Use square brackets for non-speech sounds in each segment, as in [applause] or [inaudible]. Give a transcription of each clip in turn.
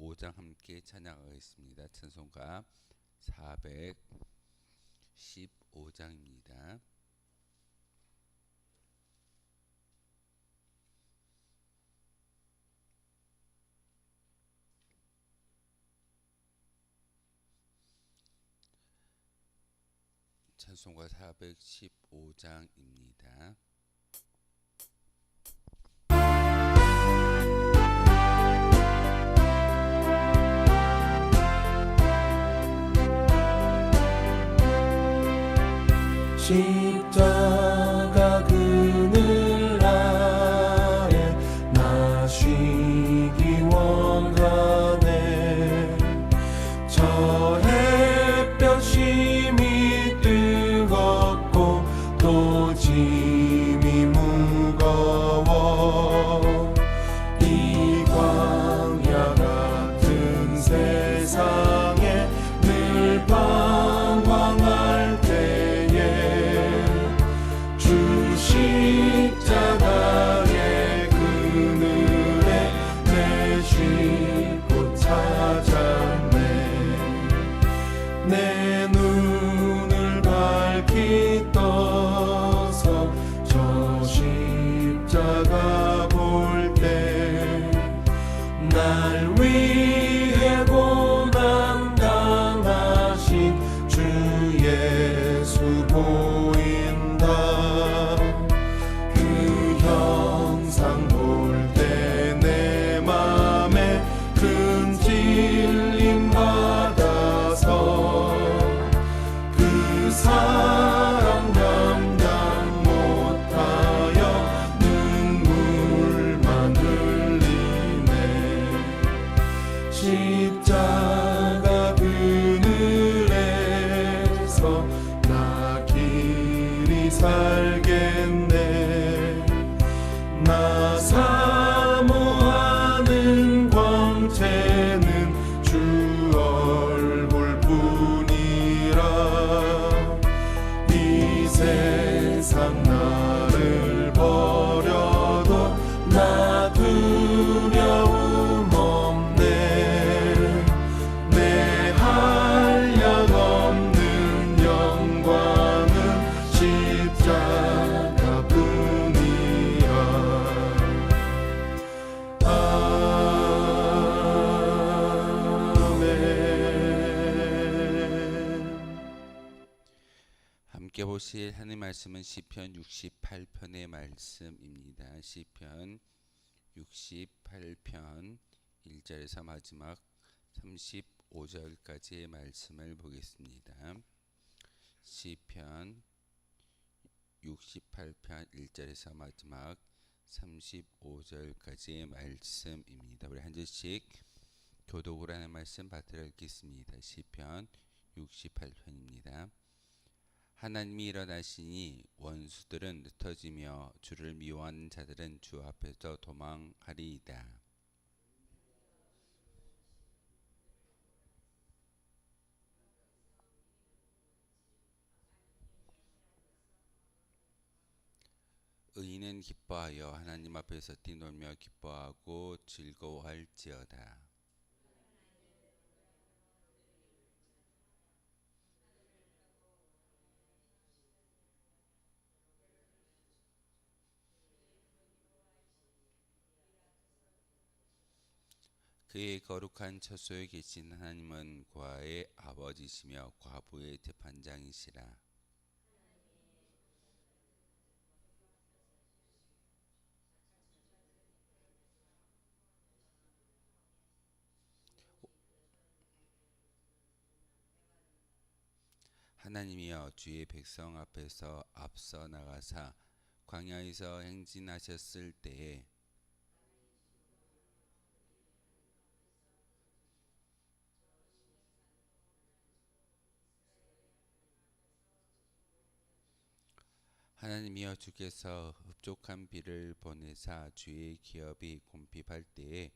415장 함께 찬양하겠습니다. 찬송가 415장입니다. 찬송가 415장입니다. 십 보실 하나님 말씀은 시편 68편의 말씀입니다. 시편 68편 1절에서 마지막 35절까지의 말씀을 보겠습니다. 시편 68편 1절에서 마지막 35절까지의 말씀입니다. 우리 한 절씩 교독을 하는 말씀 받들어 읽겠습니다. 시편 68편입니다. 하나님이 일어나시니 원수들은 흩어지며 주를 미워하는 자들은 주 앞에서 도망하리이다. 의인은 기뻐하여 하나님 앞에서 뛰놀며 기뻐하고 즐거워할지어다. 그의 거룩한 처소에 계신 하나님은 과의 아버지시며 과부의 재판장이시라. 하나님이여 주의 백성 앞에서 앞서 나가사 광야에서 행진하셨을 때에 하나님이여 주께서 흡족한 비를 보내사 주의 기업이 곰핍할 때에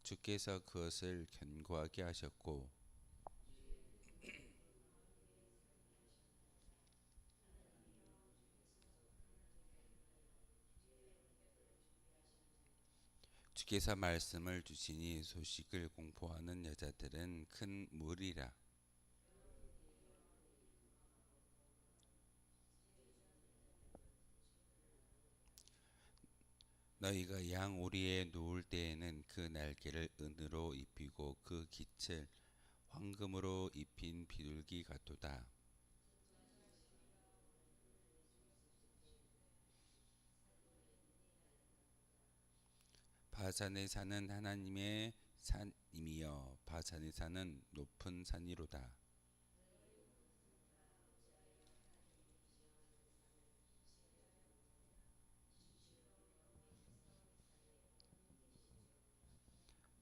주께서 그것을 견고하게 하셨고 주께서 말씀을 주시니 소식을 공포하는 여자들은 큰 무리라. 너희가 양 오리에 누울 때에는 그 날개를 은으로 입히고 그 깃을 황금으로 입힌 비둘기 같도다. 바산에 사는 하나님의 산임이여 바산에 사는 높은 산이로다.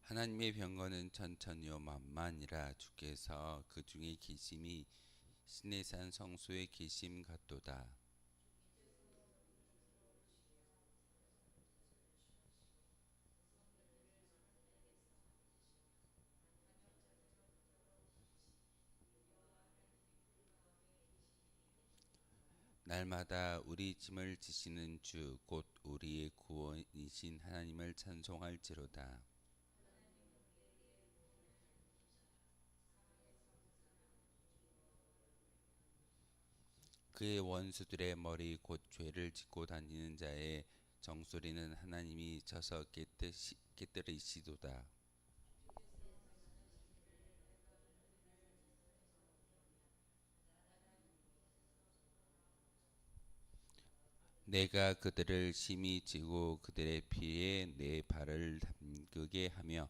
하나님의 병거는 천천히요 만만이라 주께서 그 중에 계심이 신의 산 성소의 계심 같도다. 날마다 우리 짐을 지시는 주 곧 우리의 구원이신 하나님을 찬송할지로다. 그의 원수들의 머리 곧 죄를 짓고 다니는 자의 정소리는 하나님이 쳐서 깨뜨시, 깨뜨리시도다. 내가 그들을 심히 치고 그들의 피에 내 발을 담그게 하며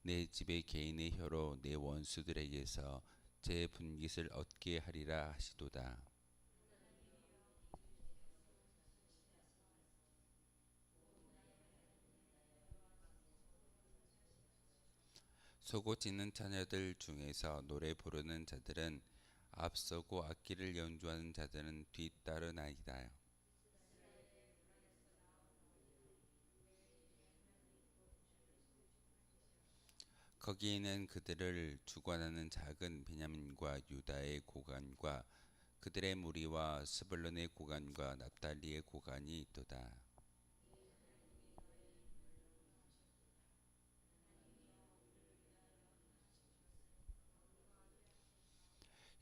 내 집의 개인의 혀로 내 원수들에게서 제 분깃을 얻게 하리라 하시도다. 소고치는 자녀들 중에서 노래 부르는 자들은 앞서고 악기를 연주하는 자들은 뒤따르나이다. 거기에는 그들을 주관하는 작은 베냐민과 유다의 고관과 그들의 무리와 스불론의 고관과 납달리의 고관이 있도다.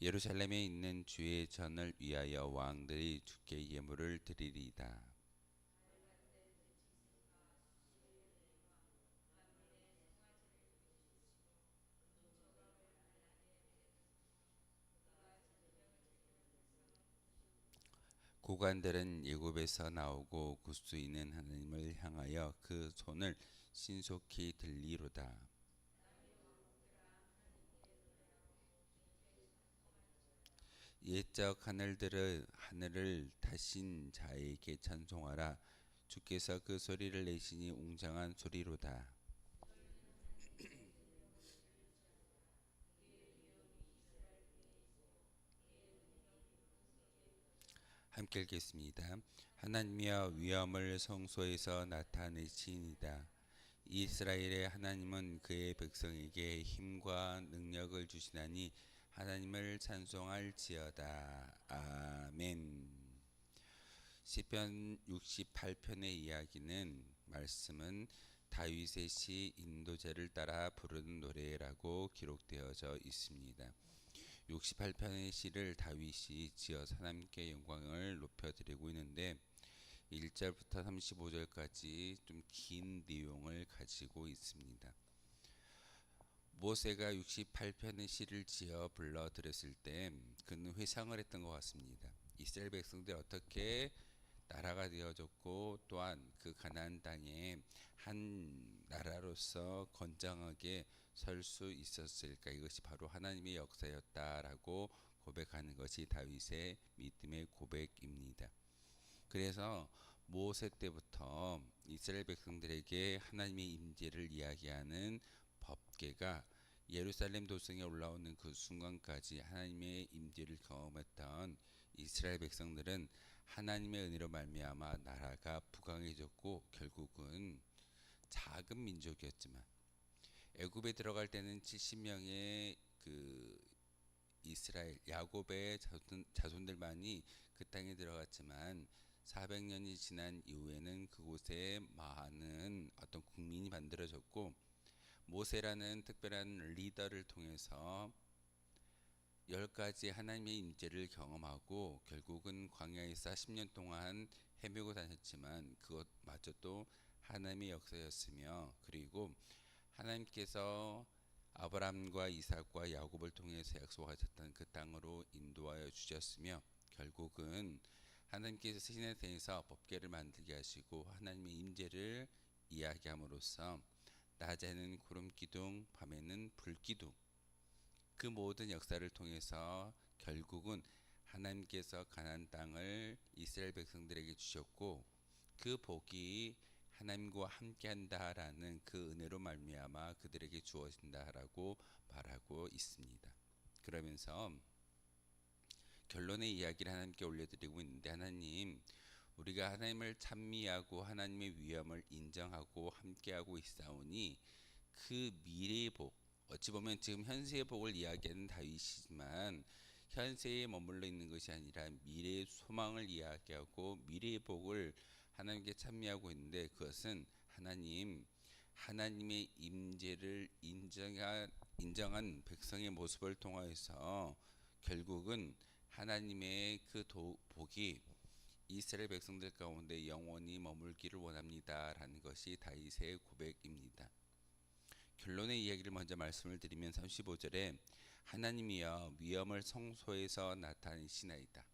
예루살렘에 있는 주의 전을 위하여 왕들이 주께 예물을 드리리이다. 고관들은 예굽에서 나오고 있는 하나님을 향하여 그 손을 신속히 들리로다. 옛적 하늘들을 하늘을 타신 자에게 찬송하라. 주께서 그 소리를 내시니 웅장한 소리로다. [clears throat] 함께 읽겠습니다. 하나님이여 위엄을 성소에서 나타내시니다. 이스라엘의 하나님은 그의 백성에게 힘과 능력을 주시나니 하나님을 찬송할지어다. 아멘. 시편 68편의 이야기는 말씀은 다윗의 시 인도제를 따라 부르는 노래라고 기록되어져 있습니다. 68편의 시를 다윗이 지어 하나님께 영광을 높여드리고 있는데 1절부터 35절까지 좀 긴 내용을 가지고 있습니다. 모세가 68편의 시를 지어 불러 드렸을 때 그는 회상을 했던 것 같습니다. 이스라엘 백성들 어떻게 나라가 되어졌고 또한 그 가나안 땅에 한 나라로서 건장하게 설 수 있었을까 이것이 바로 하나님의 역사였다라고 고백하는 것이 다윗의 믿음의 고백입니다. 그래서 모세 때부터 이스라엘 백성들에게 하나님의 임재를 이야기하는 법계가 예루살렘 도성에 올라오는 그 순간까지 하나님의 임재를 경험했던 이스라엘 백성들은 하나님의 은혜로 말미암아 나라가 부강해졌고 결국은 작은 민족이었지만 애굽에 들어갈 때는 70명의 그 이스라엘 야곱의 자손, 자손들만이 그 땅에 들어갔지만 400년이 지난 이후에는 그곳에 많은 어떤 국민이 만들어졌고 모세라는 특별한 리더를 통해서 열 가지 하나님의 임재를 경험하고 결국은 광야에서 40년 동안 헤매고 다녔지만 그것마저도 하나님의 역사였으며 그리고 하나님께서 아브라함과 이삭과 야곱을 통해서 약속하셨던 그 땅으로 인도하여 주셨으며 결국은 하나님께서 신에 대해서 법계를 만들게 하시고 하나님의 임재를 이야기함으로써 낮에는 구름 기둥, 밤에는 불 기둥 그 모든 역사를 통해서 결국은 하나님께서 가나안 땅을 이스라엘 백성들에게 주셨고 그 복이 하나님과 함께한다라는 그 은혜로 말미암아 그들에게 주어진다라고 말하고 있습니다. 그러면서 결론의 이야기를 하나님께 올려드리고 있는데 하나님 우리가 하나님을 찬미하고 하나님의 위엄을 인정하고 함께하고 있사오니 그 미래의 복 어찌 보면 지금 현세의 복을 이야기하는 다윗이지만 현세에 머물러 있는 것이 아니라 미래의 소망을 이야기하고 미래의 복을 하나님께 찬미하고 있는데 그것은 하나님 하나님의 임재를 인정한 인정한 백성의 모습을 통하여서 결국은 하나님의 그 도, 복이 이스라엘 백성들 가운데 영원히 머물기를 원합니다라는 것이 다윗의 고백입니다. 결론의 이야기를 먼저 말씀을 드리면 35절에 하나님이여 위엄을 성소에서 나타내시나이다.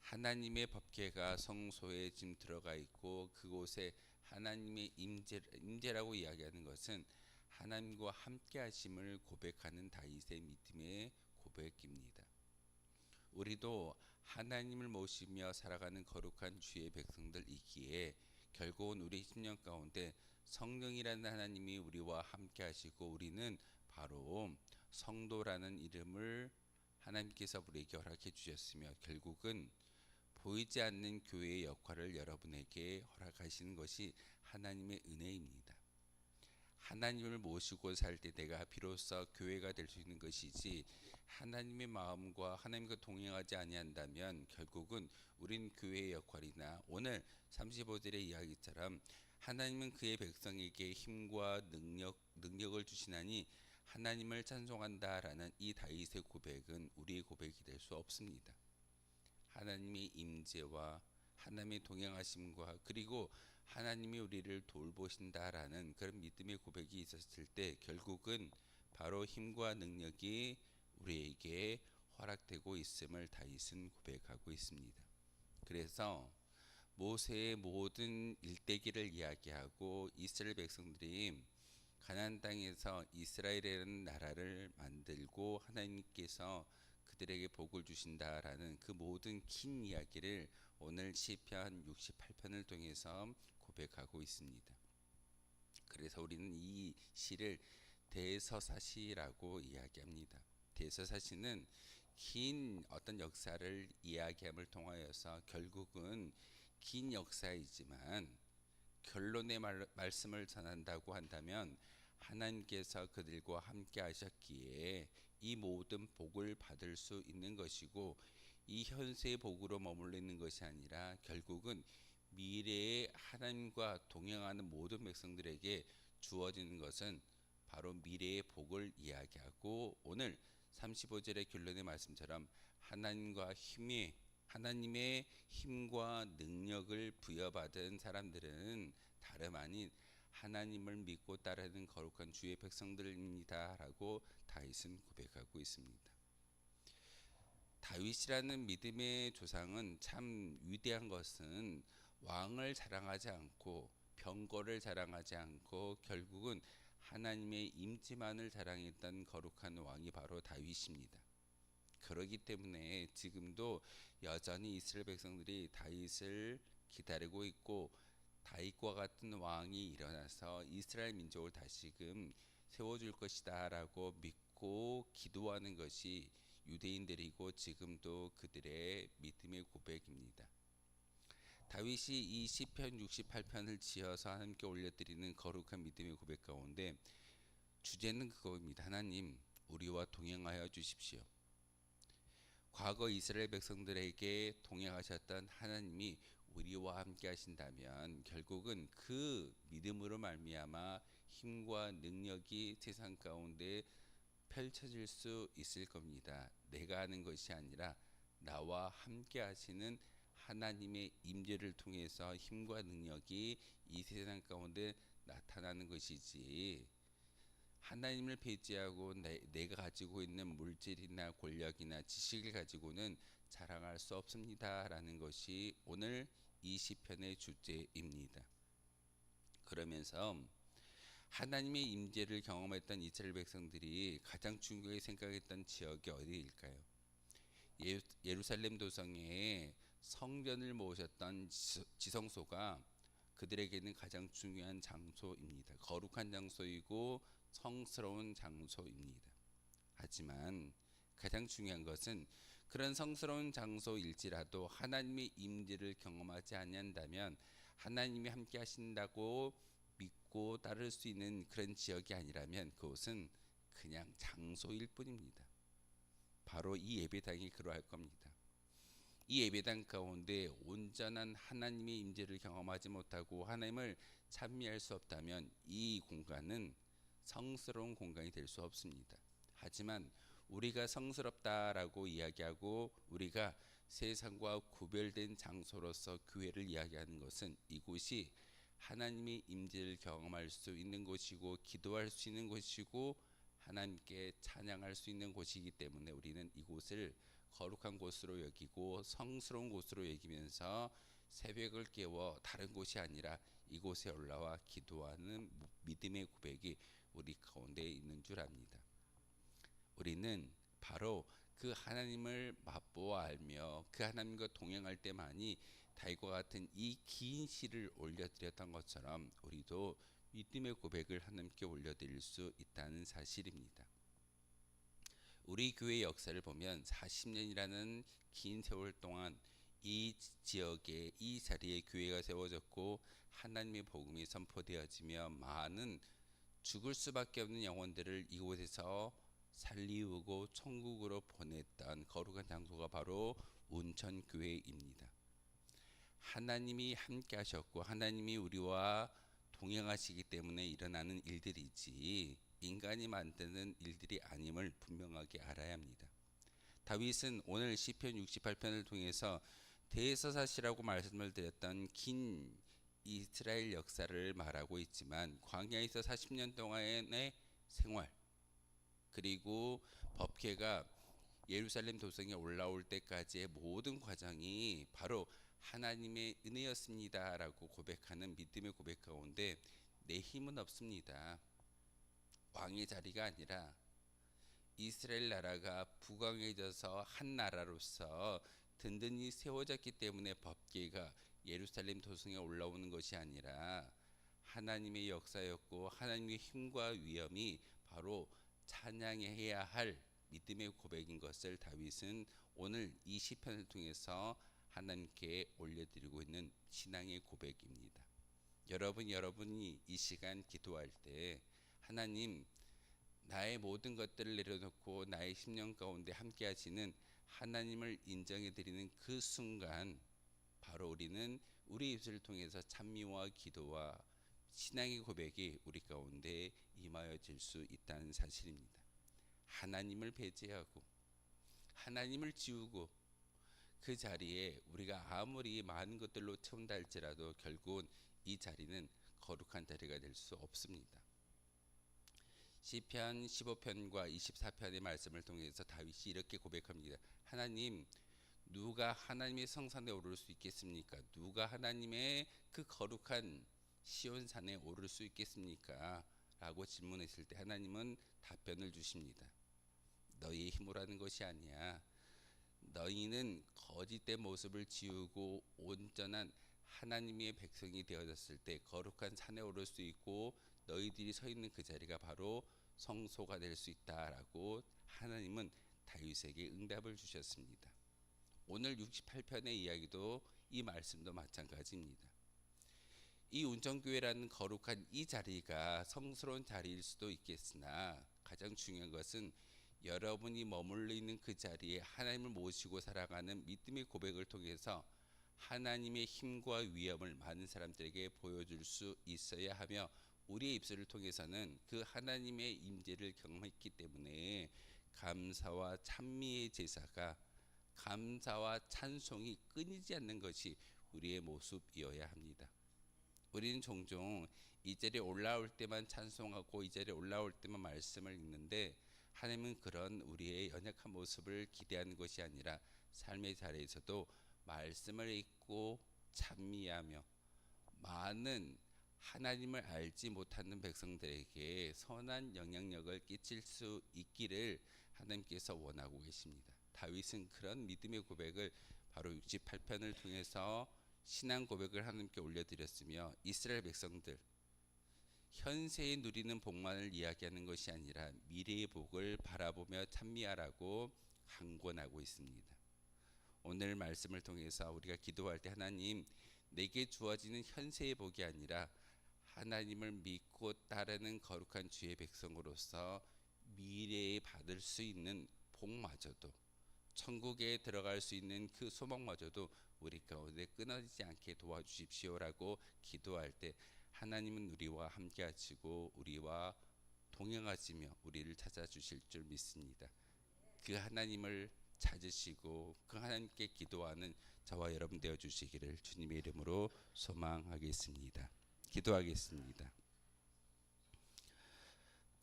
하나님의 법계가 성소에 지금 들어가 있고 그곳에 하나님의 임재, 임재라고 이야기하는 것은 하나님과 함께 하심을 고백하는 다윗의 믿음의 고백입니다. 우리도 하나님을 모시며 살아가는 거룩한 주의 백성들이기에 결국은 우리 심령 가운데 성령이라는 하나님이 우리와 함께 하시고 우리는 바로 성도라는 이름을 하나님께서 우리에게 허락해 주셨으며 결국은 보이지 않는 교회의 역할을 여러분에게 허락하시는 것이 하나님의 은혜입니다. 하나님을 모시고 살 때 내가 비로소 교회가 될 수 있는 것이지 하나님의 마음과 하나님과 동행하지 아니한다면 결국은 우린 교회의 역할이나 오늘 35절의 이야기처럼 하나님은 그의 백성에게 힘과 능력 능력을 주시나니 하나님을 찬송한다라는 이 다윗의 고백은 우리의 고백이 될 수 없습니다. 하나님의 임재와 하나님의 동행하심과 그리고 하나님이 우리를 돌보신다라는 그런 믿음의 고백이 있었을 때 결국은 바로 힘과 능력이 우리에게 허락되고 있음을 다윗은 고백하고 있습니다. 그래서 모세의 모든 일대기를 이야기하고 이스라엘 백성들이 가나안 땅에서 이스라엘이라는 나라를 만들고 하나님께서 그들에게 복을 주신다라는 그 모든 긴 이야기를 오늘 시편 68편을 통해서 고백하고 있습니다. 그래서 우리는 이 시를 대서사시라고 이야기합니다. 대서사시는 긴 어떤 역사를 이야기함을 통하여서 결국은 긴 역사이지만 결론의 말, 말씀을 전한다고 한다면 하나님께서 그들과 함께 하셨기에 이 모든 복을 받을 수 있는 것이고 이 현세의 복으로 머물러 있는 것이 아니라 결국은 미래의 하나님과 동행하는 모든 백성들에게 주어지는 것은 바로 미래의 복을 이야기하고 오늘 35절의 결론의 말씀처럼 하나님과 힘이 하나님의 힘과 능력을 부여받은 사람들은 다름 아닌 하나님을 믿고 따르는 거룩한 주의 백성들입니다라고 다윗은 고백하고 있습니다. 다윗이라는 믿음의 조상은 참 위대한 것은 왕을 자랑하지 않고 병거를 자랑하지 않고 결국은 하나님의 임재만을 자랑했던 거룩한 왕이 바로 다윗입니다. 그러기 때문에 지금도 여전히 이스라엘 백성들이 다윗을 기다리고 있고 다윗과 같은 왕이 일어나서 이스라엘 민족을 다시금 세워줄 것이다라고 믿고 기도하는 것이 유대인들이고 지금도 그들의 믿음의 고백입니다. 다윗이 이 시편 68편을 지어서 하나님께 올려드리는 거룩한 믿음의 고백 가운데 주제는 그거입니다. 하나님, 우리와 동행하여 주십시오. 과거 이스라엘 백성들에게 동행하셨던 하나님이 우리와 함께 하신다면 결국은 그 믿음으로 말미암아 힘과 능력이 세상 가운데 펼쳐질 수 있을 겁니다. 내가 하는 것이 아니라 나와 함께 하시는 하나님의 임재를 통해서 힘과 능력이 이 세상 가운데 나타나는 것이지 하나님을 배제하고 내, 내가 가지고 있는 물질이나 권력이나 지식을 가지고는 자랑할 수 없습니다라는 것이 오늘 이 시편의 주제입니다. 그러면서 하나님의 임재를 경험했던 이스라엘 백성들이 가장 중요하게 생각했던 지역이 어디일까요? 예, 예루살렘 도성에 성전을 모셨던 지성소가 그들에게는 가장 중요한 장소입니다. 거룩한 장소이고 성스러운 장소입니다. 하지만 가장 중요한 것은 그런 성스러운 장소일지라도 하나님의 임재를 경험하지 않는다면 하나님이 함께 하신다고 믿고 따를 수 있는 그런 지역이 아니라면 그곳은 그냥 장소일 뿐입니다. 바로 이 예배당이 그러할 겁니다. 이 예배당 가운데 온전한 하나님의 임재를 경험하지 못하고 하나님을 찬미할 수 없다면 이 공간은 성스러운 공간이 될 수 없습니다. 하지만 우리가 성스럽다라고 이야기하고 우리가 세상과 구별된 장소로서 교회를 이야기하는 것은 이곳이 하나님의 임재를 경험할 수 있는 곳이고 기도할 수 있는 곳이고 하나님께 찬양할 수 있는 곳이기 때문에 우리는 이곳을 거룩한 곳으로 여기고 성스러운 곳으로 여기면서 새벽을 깨워 다른 곳이 아니라 이곳에 올라와 기도하는 믿음의 고백이 우리 가운데 있는 줄 압니다. 우리는 바로 그 하나님을 맛보아 알며 그 하나님과 동행할 때만이 다윗과 같은 이 긴 시를 올려드렸던 것처럼 우리도 믿음의 고백을 하나님께 올려드릴 수 있다는 사실입니다. 우리 교회 역사를 보면 40년이라는 긴 세월 동안 이 지역에 이 자리에 교회가 세워졌고 하나님의 복음이 선포되어지며 많은 죽을 수밖에 없는 영혼들을 이곳에서 살리우고 천국으로 보냈던 거룩한 장소가 바로 운천 교회입니다. 하나님이 함께 하셨고 하나님이 우리와 동행하시기 때문에 일어나는 일들이지 인간이 만드는 일들이 아님을 분명하게 알아야 합니다. 다윗은 오늘 시편 68편을 통해서 대서사시라고 말씀을 드렸던 긴 이스라엘 역사를 말하고 있지만 광야에서 40년 동안의 생활 그리고 법계가 예루살렘 도성에 올라올 때까지의 모든 과정이 바로 하나님의 은혜였습니다라고 고백하는 믿음의 고백 가운데 내 힘은 없습니다. 왕의 자리가 아니라 이스라엘 나라가 부강해져서 한 나라로서 든든히 세워졌기 때문에 법계가 예루살렘 도성에 올라오는 것이 아니라 하나님의 역사였고 하나님의 힘과 위엄이 바로 찬양해야 할 믿음의 고백인 것을 다윗은 오늘 이 시편을 통해서 하나님께 올려드리고 있는 신앙의 고백입니다. 여러분 여러분이 이 시간 기도할 때 하나님 나의 모든 것들을 내려놓고 나의 심령 가운데 함께 하시는 하나님을 인정해 드리는 그 순간 바로 우리는 우리 입술을 통해서 찬미와 기도와 신앙의 고백이 우리 가운데 임하여질 수 있다는 사실입니다. 하나님을 배제하고 하나님을 지우고 그 자리에 우리가 아무리 많은 것들로 채운다 할지라도 결국은 이 자리는 거룩한 자리가 될 수 없습니다. 시편 15편과 24편의 말씀을 통해서 다윗이 이렇게 고백합니다. 하나님 누가 하나님의 성산에 오를 수 있겠습니까? 누가 하나님의 그 거룩한 시온산에 오를 수 있겠습니까? 라고 질문했을 때 하나님은 답변을 주십니다. 너희의 힘으로 하는 것이 아니야. 너희는 거짓된 모습을 지우고 온전한 하나님의 백성이 되어졌을 때 거룩한 산에 오를 수 있고 너희들이 서 있는 그 자리가 바로 성소가 될 수 있다라고 하나님은 다윗에게 응답을 주셨습니다. 오늘 68편의 이야기도 이 말씀도 마찬가지입니다. 이 운정교회라는 거룩한 이 자리가 성스러운 자리일 수도 있겠으나 가장 중요한 것은 여러분이 머물러 있는 그 자리에 하나님을 모시고 살아가는 믿음의 고백을 통해서 하나님의 힘과 위엄을 많은 사람들에게 보여줄 수 있어야 하며 우리의 입술을 통해서는 그 하나님의 임재를 경험했기 때문에 감사와 찬미의 제사가 감사와 찬송이 끊이지 않는 것이 우리의 모습이어야 합니다. 우리는 종종 이 자리에 올라올 때만 찬송하고 이 자리에 올라올 때만 말씀을 읽는데 하나님은 그런 우리의 연약한 모습을 기대하는 것이 아니라 삶의 자리에서도 말씀을 읽고 찬미하며 많은 하나님을 알지 못하는 백성들에게 선한 영향력을 끼칠 수 있기를 하나님께서 원하고 계십니다. 다윗은 그런 믿음의 고백을 바로 68편을 통해서 신앙 고백을 하나님께 올려드렸으며 이스라엘 백성들 현세에 누리는 복만을 이야기하는 것이 아니라 미래의 복을 바라보며 찬미하라고 강권하고 있습니다. 오늘 말씀을 통해서 우리가 기도할 때 하나님 내게 주어지는 현세의 복이 아니라 하나님을 믿고 따르는 거룩한 주의 백성으로서 미래에 받을 수 있는 복마저도 천국에 들어갈 수 있는 그 소망마저도 우리 가운데 끊어지지 않게 도와주십시오라고 기도할 때 하나님은 우리와 함께 하시고 우리와 동행하시며 우리를 찾아주실 줄 믿습니다. 그 하나님을 찾으시고 그 하나님께 기도하는 저와 여러분 되어 주시기를 주님의 이름으로 소망하겠습니다. 기도하겠습니다.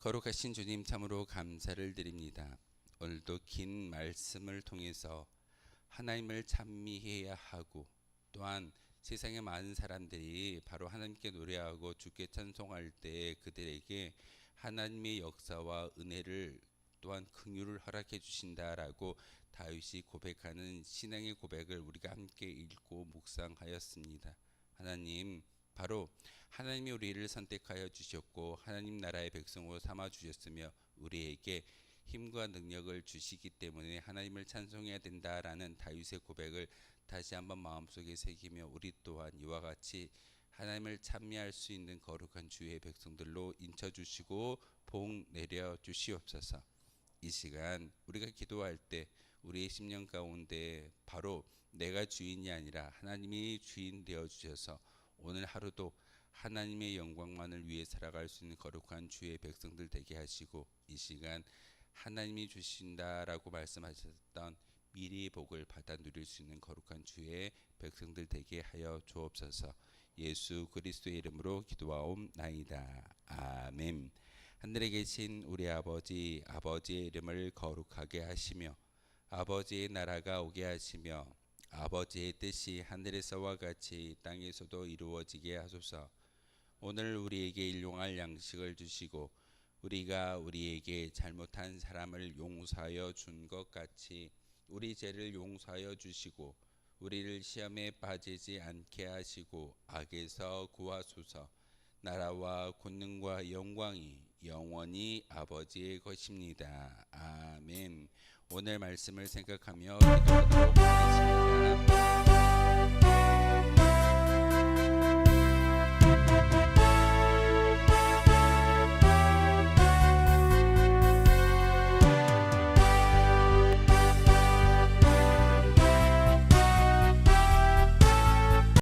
거룩하신 주님 참으로 감사를 드립니다. 오늘도 긴 말씀을 통해서 하나님을 찬미해야 하고 또한 세상의 많은 사람들이 바로 하나님께 노래하고 주께 찬송할 때 그들에게 하나님의 역사와 은혜를 또한 긍휼을 허락해 주신다라고 다윗이 고백하는 신앙의 고백을 우리가 함께 읽고 묵상하였습니다. 하나님 바로 하나님이 우리를 선택하여 주셨고 하나님 나라의 백성으로 삼아 주셨으며 우리에게 힘과 능력을 주시기 때문에 하나님을 찬송해야 된다라는 다윗의 고백을 다시 한번 마음속에 새기며 우리 또한 이와 같이 하나님을 찬미할 수 있는 거룩한 주의 백성들로 인쳐 주시고 복 내려 주시옵소서. 이 시간 우리가 기도할 때 우리의 심령 가운데 바로 내가 주인이 아니라 하나님이 주인 되어 주셔서 오늘 하루도 하나님의 영광만을 위해 살아갈 수 있는 거룩한 주의 백성들 되게 하시고 이 시간 하나님이 주신다라고 말씀하셨던 미래의 복을 받아 누릴 수 있는 거룩한 주의 백성들 되게 하여 주옵소서. 예수 그리스도의 이름으로 기도하옵나이다. 아멘. 하늘에 계신 우리 아버지 아버지의 이름을 거룩하게 하시며 아버지의 나라가 오게 하시며 아버지의 뜻이 하늘에서와 같이 땅에서도 이루어지게 하소서. 오늘 우리에게 일용할 양식을 주시고 우리가 우리에게 잘못한 사람을 용서하여 준 것 같이 우리 죄를 용서하여 주시고 우리를 시험에 빠지지 않게 하시고 악에서 구하소서. 나라와 권능과 영광이 영원히 아버지의 것입니다. 아멘. 오늘 말씀을 생각하며 기도하도록 하겠습니다.